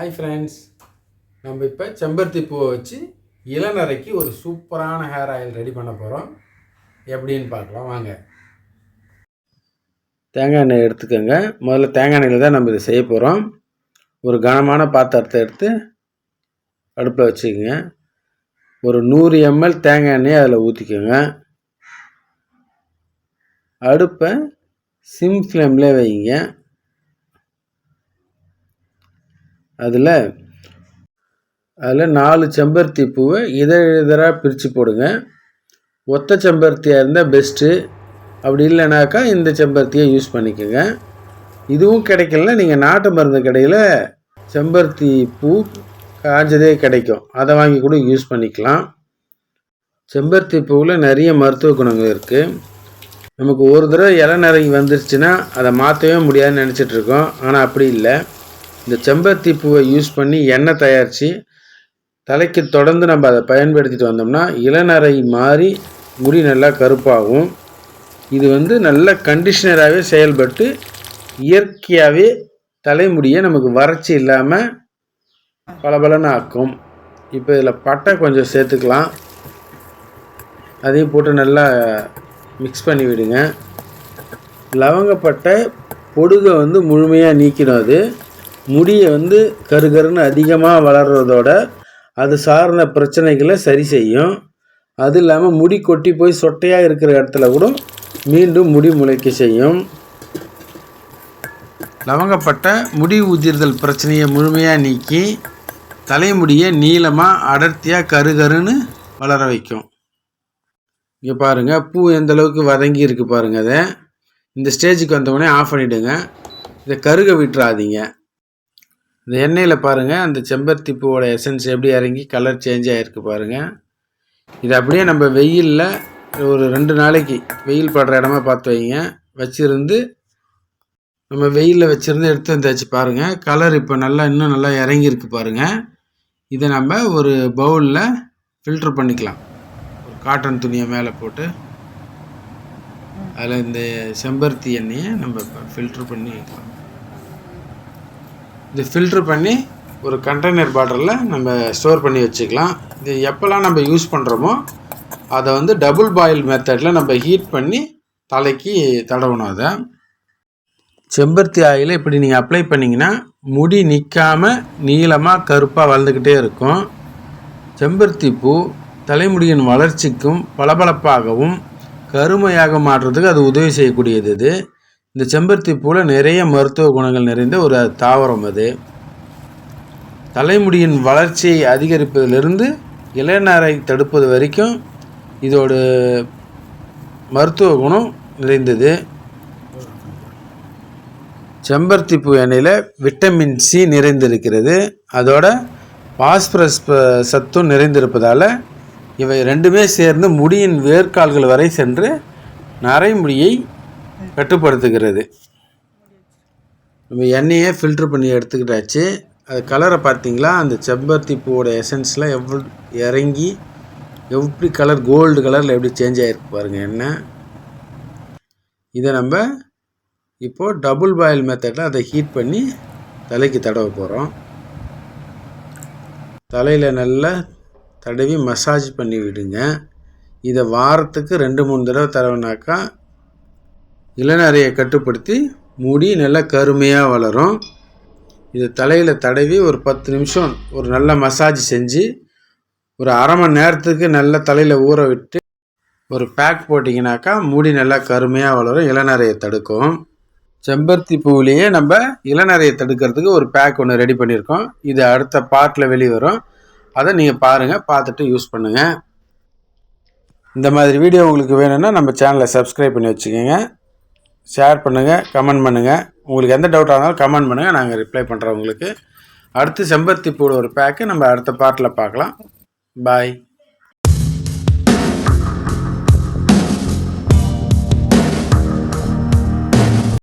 Hi friends நம்ம இப்போ செம்பருத்தி பூவை வச்சு இளநரைக்கு ஒரு சூப்பரான ஹேர் ஆயில் ரெடி பண்ண போகிறோம் எப்படின்னு பார்க்கலாம் வாங்க. தேங்காய் எண்ணெய் எடுத்துக்கோங்க. முதல்ல தேங்காய் எண்ணெயில் தான் நம்ம இதை செய்ய போகிறோம் ஒரு கனமான பாத்திரத்தை எடுத்து அடுப்பில் வச்சுக்கோங்க. ஒரு நூறு எம்எல் தேங்காய் எண்ணெயை அதில் ஊற்றிக்கோங்க அடுப்பை சிம் ஃப்ளேம்லேயே வைங்க. அதில் அதில் நாலு செம்பருத்தி பூவை இதழ் இதழாக பிரித்து போடுங்க. ஒத்த செம்பருத்தியாக இருந்தால் பெஸ்ட்டு அப்படி இல்லைனாக்கா இந்த செம்பருத்தியை யூஸ் பண்ணிக்கோங்க. இதுவும் கிடைக்கலனா நீங்கள் நாட்டு மருந்து கடையில் செம்பருத்தி பூ காஞ்சதே கிடைக்கும். அதை வாங்கி கூட யூஸ் பண்ணிக்கலாம். செம்பருத்தி பூவில் நிறைய மருத்துவ குணங்கள் இருக்குது நமக்கு ஒரு தடவை இலை நிறைய வந்துருச்சுன்னா அதை மாற்றவே முடியாதுன்னு நினச்சிட்ருக்கோம் ஆனால் அப்படி இல்லை. இந்த செம்பருத்தி பூவை யூஸ் பண்ணி எண்ணெய் தயாரித்து தலைக்கு தொடர்ந்து நம்ம அதை பயன்படுத்திட்டு வந்தோம்னா இளநரை மாறி முடி நல்லா கருப்பாகும். இது வந்து நல்ல கண்டிஷ்னராகவே செயல்பட்டு இயற்கையாகவே தலைமுடியை நமக்கு வறட்சி இல்லாமல் பளபளன்னு ஆக்கும் இப்போ இதில் பட்டை கொஞ்சம் சேர்த்துக்கலாம். அதையும் போட்டு நல்லா மிக்ஸ் பண்ணி விடுங்க. லவங்கப்பட்டை பொடுகை வந்து முழுமையாக நீக்கிடும் அது. முடியை வந்து கருகருன்னு அதிகமாக வளர்கிறதோட அது சார்ந்த பிரச்சனைகளை சரி செய்யும். அது இல்லாமல் முடி கொட்டி போய் சொட்டையாக இருக்கிற இடத்துல கூட மீண்டும் முடி முளைக்க செய்யும். லவங்கப்பட்ட முடி உதிர்தல் பிரச்சனையை முழுமையாக நீக்கி தலைமுடியை நீளமாக அடர்த்தியாக கருகருன்னு வளர வைக்கும். இங்கே பாருங்கள் பூ எந்த அளவுக்கு வதங்கி இருக்குது பாருங்கள் அதை. இந்த ஸ்டேஜுக்கு வந்தவுடனே ஆஃப் பண்ணிவிடுங்க இதை கருக விட்டுறாதீங்க. இந்த எண்ணெயில் பாருங்கள் அந்த செம்பருத்தி பூவோட எசன்ஸ் எப்படி இறங்கி கலர் சேஞ்ச் ஆகிருக்கு பாருங்கள் இது அப்படியே நம்ம வெயிலில் ஒரு ரெண்டு நாளைக்கு வெயில் படுற இடமா பார்த்து வைங்க. வச்சுருந்து நம்ம வெயிலில் வச்சுருந்து எடுத்து வந்தாச்சு பாருங்கள் கலர் இப்போ நல்லா இன்னும் நல்லா இறங்கியிருக்கு பாருங்கள் இதை நம்ம ஒரு பவுலில் ஃபில்ட்ரு பண்ணிக்கலாம். ஒரு காட்டன் துணியை மேலே போட்டு அதில் இந்த செம்பருத்தி எண்ணெயை நம்ம ஃபில்ட்ரு பண்ணி வைக்கலாம். இது ஃபில்ட்ரு பண்ணி ஒரு கண்டெய்னர் பாட்டிலில் நம்ம ஸ்டோர் பண்ணி வச்சுக்கலாம். இது எப்போல்லாம் நம்ம யூஸ் பண்ணுறோமோ அதை வந்து டபுள் பாயில் மெத்தடில் நம்ம ஹீட் பண்ணி தலைக்கு தடவணும் அதை. செம்பருத்தி ஆயில் இப்படி நீங்கள் அப்ளை பண்ணிங்கன்னா முடி நிற்காமல் நீளமாக கருப்பாக வளர்ந்துக்கிட்டே இருக்கும். செம்பருத்தி பூ தலைமுடியின் வளர்ச்சிக்கும் பளபளப்பாகவும் கருமையாக மாற்றுறதுக்கு அது உதவி செய்யக்கூடியது இது. இந்த செம்பருத்தி பூவில் நிறைய மருத்துவ குணங்கள் நிறைந்த ஒரு தாவரம் அது. தலைமுடியின் வளர்ச்சியை அதிகரிப்பதிலிருந்து இளைஞரை தடுப்பது வரைக்கும் இதோட மருத்துவ குணம் நிறைந்தது. செம்பருத்தி பூ எண்ணெயில் விட்டமின் சி நிறைந்திருக்கிறது. அதோட பாஸ்பரஸ் சத்தும் நிறைந்திருப்பதால் இவை ரெண்டுமே சேர்ந்து முடியின் வேர்க்கால்கள் வரை சென்று நரைமுடியை கட்டுப்படுத்துகிறது. நம்ம எண்ணெயே ஃபில்ட்ரு பண்ணி எடுத்துக்கிட்டாச்சு. அது கலரை பார்த்தீங்களா? அந்த செம்பருத்தி பூவோட எசன்ஸ்லாம் எவ்வளோ இறங்கி எப்படி கலர் கோல்டு கலரில் எப்படி சேஞ்ச் ஆகிருக்கு பாருங்கள் எண்ணெய் இதை நம்ம இப்போது டபுள் பாயில் மெத்தடில் அதை ஹீட் பண்ணி தலைக்கு தடவ போகிறோம் தலையில் நல்லா தடவி மசாஜ் பண்ணி விடுங்க. இதை வாரத்துக்கு ரெண்டு மூணு தடவை தடவைனாக்கா இளநரையை கட்டுப்படுத்தி முடி நல்லா கருமையாக வளரும். இது தலையில் தடவி ஒரு பத்து நிமிஷம் ஒரு நல்ல மசாஜ் செஞ்சு ஒரு அரை மணி நேரத்துக்கு நல்ல தலையில் ஊற விட்டு ஒரு பேக் போட்டிங்கனாக்கா முடி நல்லா கருமையாக வளரும் இளநரையை தடுக்கும். செம்பருத்தி பூவிலேயே நம்ம இளநரையை தடுக்கிறதுக்கு ஒரு பேக் ஒன்று ரெடி பண்ணியிருக்கோம். இது அடுத்த பார்ட்டில் வெளியே வரும் அதை நீங்கள் பாருங்கள் பார்த்துட்டு யூஸ் பண்ணுங்கள் இந்த மாதிரி வீடியோ உங்களுக்கு வேணும்னா நம்ம சேனலை சப்ஸ்கிரைப் பண்ணி வச்சுக்கோங்க. ஷேர் பண்ணுங்கள் கமெண்ட் பண்ணுங்கள் உங்களுக்கு எந்த டவுட்டாக இருந்தாலும் கமெண்ட் பண்ணுங்கள் நாங்கள் ரிப்ளை பண்ணுறோம் உங்களுக்கு. அடுத்து செம்பருத்தி பூட ஒரு பேக்கு நம்ம அடுத்த பார்ட்டில் பார்க்கலாம். பாய்